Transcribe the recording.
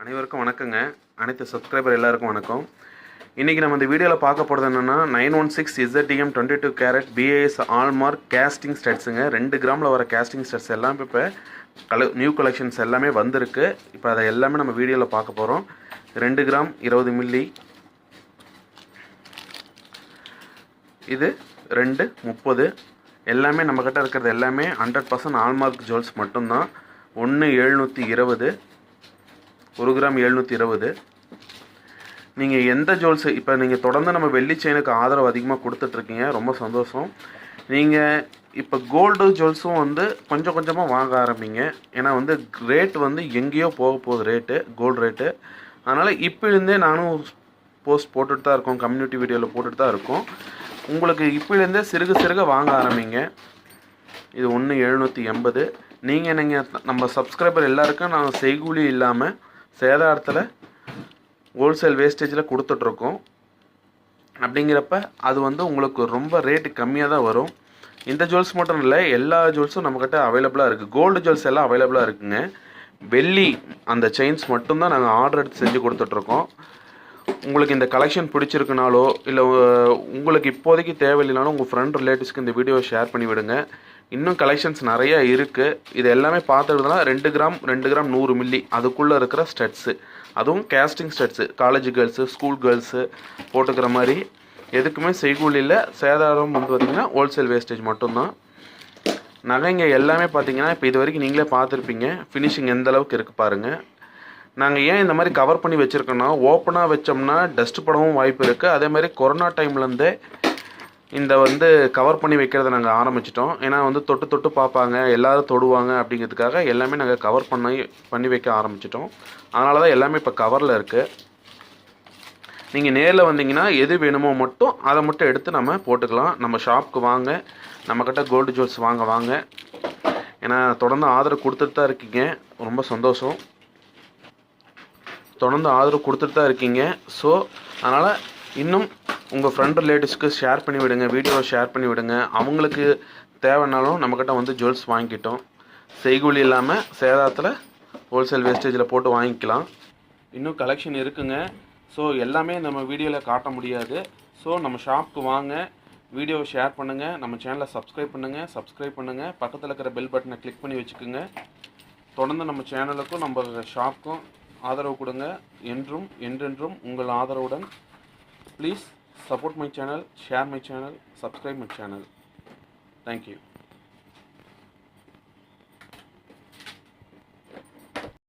அனைவருக்கும் வணக்கங்க. அனைத்து சப்ஸ்கிரைபர் எல்லாருக்கும் வணக்கம். இன்றைக்கி நம்ம இந்த வீடியோவில் பார்க்க போகிறது என்னென்னா nine one six ZTM twenty two carat BIS hallmark casting ஸ்டட்ஸுங்க ரெண்டு கிராமில் வர கேஸ்டிங் ஸ்டட்ஸ் எல்லாமே இப்போ கல நியூ கலெக்ஷன்ஸ் எல்லாமே வந்திருக்கு. இப்போ அதை எல்லாமே நம்ம வீடியோவில் பார்க்க போகிறோம் ரெண்டு கிராம் இருபது மில்லி இது ரெண்டு முப்பது. எல்லாமே நம்மக்கிட்ட இருக்கிறது எல்லாமே ஹண்ட்ரட் பர்சன்ட் ஆல்மார்க் ஜுவல்ஸ் மட்டும்தான். ஒன்று எழுநூற்றி இருபது. ஒரு கிராம் எழுநூற்றி இருபது. நீங்கள் எந்த ஜுவல்ஸ் இப்போ நீங்கள் தொடர்ந்து நம்ம வெள்ளி செயினுக்கு ஆதரவு அதிகமாக கொடுத்துட்ருக்கீங்க ரொம்ப சந்தோஷம். நீங்கள் இப்போ கோல்டு ஜுவல்ஸும் வந்து கொஞ்சம் கொஞ்சமாக வாங்க ஆரம்பிங்க. ஏன்னா வந்து ரேட் வந்து எங்கேயோ போக போகுது ரேட்டு கோல்டு ரேட்டு அதனால் இப்போலேருந்தே நானும் போஸ்ட் போட்டுட்டு தான் இருக்கோம் கம்யூனிட்டி வீடியோவில் போட்டுட்டு தான் இருக்கோம். உங்களுக்கு இப்போலேருந்தே சிறுக சிறுக வாங்க ஆரம்பிங்க. இது ஒன்று எழுநூற்றி எண்பது. நீங்கள் நீங்கள் நம்ம சப்ஸ்கிரைபர் எல்லாருக்கும் நான் செய்கூலி இல்லாமல் சேதாரத்தில் ஹோல்சேல் வேஸ்டேஜில் கொடுத்துட்ருக்கோம். அப்படிங்கிறப்ப அது வந்து உங்களுக்கு ரொம்ப ரேட்டு கம்மியாக தான் வரும். இந்த ஜுவல்ஸ் மட்டும் இல்லை எல்லா ஜுவல்ஸும் நம்மக்கிட்ட அவைலபிளாக இருக்குது கோல்டு ஜுவல்ஸ் எல்லாம் அவைலபிளாக இருக்குங்க. வெள்ளி அந்த செயின்ஸ் மட்டும்தான் நாங்கள் ஆர்டர் எடுத்து செஞ்சு கொடுத்துட்ருக்கோம். உங்களுக்கு இந்த கலெக்ஷன் பிடிச்சிருக்குனாலோ இல்லை உங்களுக்கு இப்போதைக்கு தேவையில்லைனாலும் உங்கள் ஃப்ரெண்ட் ரிலேட்டிவ்ஸ்க்கு இந்த வீடியோவை ஷேர் பண்ணி விடுங்க. இன்னும் கலெக்ஷன்ஸ் நிறைய இருக்குது இது எல்லாமே பார்த்துக்கிட்டோம்னா ரெண்டு கிராம் ரெண்டு கிராம் நூறு மில்லி அதுக்குள்ளே இருக்கிற ஸ்டட்ஸு அதுவும் casting studs college girls school girls போட்டுக்கிற மாதிரி. எதுக்குமே செய்கூலியில் சேதாரம் வந்து பார்த்திங்கன்னா ஹோல்சேல் வேஸ்டேஜ் மட்டும்தான். நகைங்க எல்லாமே பார்த்தீங்கன்னா இப்போ இது வரைக்கும் நீங்களே பார்த்துருப்பீங்க. ஃபினிஷிங் எந்த அளவுக்கு இருக்குது பாருங்கள் நாங்கள் ஏன் இந்த மாதிரி கவர் பண்ணி வச்சுருக்கோன்னா ஓப்பனாக வச்சோம்னா டஸ்ட் படவும் வாய்ப்பு இருக்குது அதே மாதிரி கொரோனா டைம்லேருந்தே இந்த வந்து கவர் பண்ணி வைக்கிறத நாங்கள் ஆரம்பிச்சிட்டோம். ஏன்னா வந்து தொட்டு தொட்டு பார்ப்பாங்க எல்லோரும் தொடுவாங்க அப்படிங்கிறதுக்காக எல்லாமே நாங்கள் கவர் பண்ணி பண்ணி வைக்க ஆரம்பிச்சிட்டோம். அதனால தான் எல்லாமே இப்போ கவரில் இருக்குது நீங்கள் நேரில் வந்தீங்கன்னா எது வேணுமோ மட்டும் அதை மட்டும் எடுத்து நம்ம போட்டுக்கலாம். நம்ம ஷாப்புக்கு வாங்க நம்மக்கிட்ட கோல்டு ஜுவல்ஸ் வாங்க வாங்க. ஏன்னா தொடர்ந்து ஆதரவு கொடுத்துட்டு தான் இருக்கீங்க. ரொம்ப சந்தோஷம். தொடர்ந்து ஆதரவு கொடுத்துட்டு தான் இருக்கீங்க. ஸோ அதனால் இன்னும் உங்கள் ஃப்ரெண்ட் ரிலேட்டிவ்ஸ்க்கு ஷேர் பண்ணி விடுங்க வீடியோவை ஷேர் பண்ணி விடுங்க. அவங்களுக்கு தேவைன்னாலும் நம்மக்கிட்ட வந்து ஜுவல்ஸ் வாங்கிக்கிட்டோம் செய்கூலி இல்லாமல் சேதாரத்தில் ஹோல்சேல் வேஸ்டேஜில் போட்டு வாங்கிக்கலாம். இன்னும் கலெக்ஷன் இருக்குங்க. ஸோ எல்லாமே நம்ம வீடியோவில் காட்ட முடியாது. ஸோ நம்ம ஷாப்புக்கு வாங்க வீடியோவை ஷேர் பண்ணுங்கள் நம்ம சேனலை சப்ஸ்கிரைப் பண்ணுங்கள் சப்ஸ்கிரைப் பண்ணுங்கள் பக்கத்தில் இருக்கிற பெல் பட்டனை கிளிக் பண்ணி வச்சுக்கோங்க. தொடர்ந்து நம்ம சேனலுக்கும் நம்ம ஷாப்புக்கும் ஆதரவு கொடுங்க என்றும் என்றென்றும் உங்கள் ஆதரவுடன் please support my channel share my channel subscribe my channel thank you